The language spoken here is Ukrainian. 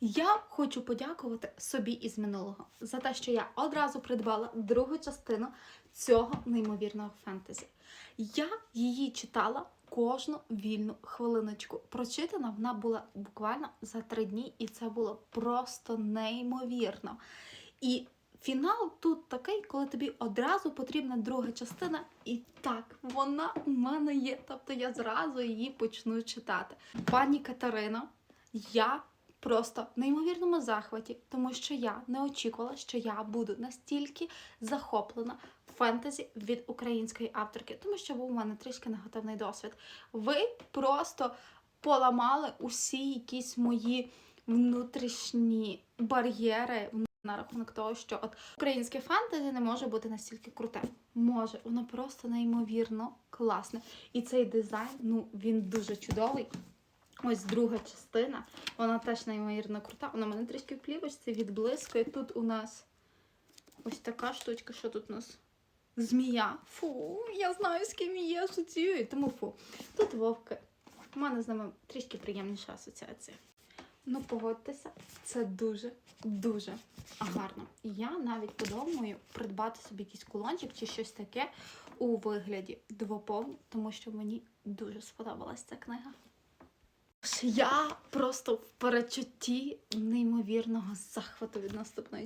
Я хочу подякувати собі із минулого за те, що я одразу придбала другу частину цього неймовірного фентезі. Я її читала кожну вільну хвилиночку. Прочитана вона була буквально за три дні, і це було просто неймовірно. І фінал тут такий, коли тобі одразу потрібна друга частина, і так, вона у мене є. Тобто я зразу її почну читати. Пані Катерино, я просто в неймовірному захваті, тому що я не очікувала, що я буду настільки захоплена фентезі від української авторки, тому що був у мене трішки негативний досвід. Ви просто поламали усі якісь мої внутрішні бар'єри на рахунок того, що от українське фентезі не може бути настільки круте. Може, воно просто неймовірно класне. І цей дизайн, ну він дуже чудовий. Ось друга частина, вона теж неймовірно крута. Вона в мене трішки в плівочці відблискує. Тут у нас ось така штучка, що тут у нас змія. Фу, я знаю, з ким її асоціюю, тому фу. Тут вовки. У мене з ними трішки приємніша асоціація. Ну, погодьтеся, це дуже, дуже гарно. Я навіть подумаю придбати собі якийсь кулончик чи щось таке у вигляді двоповні, тому що мені дуже сподобалась ця книга. Я просто в перечутті неймовірного захвату від наступної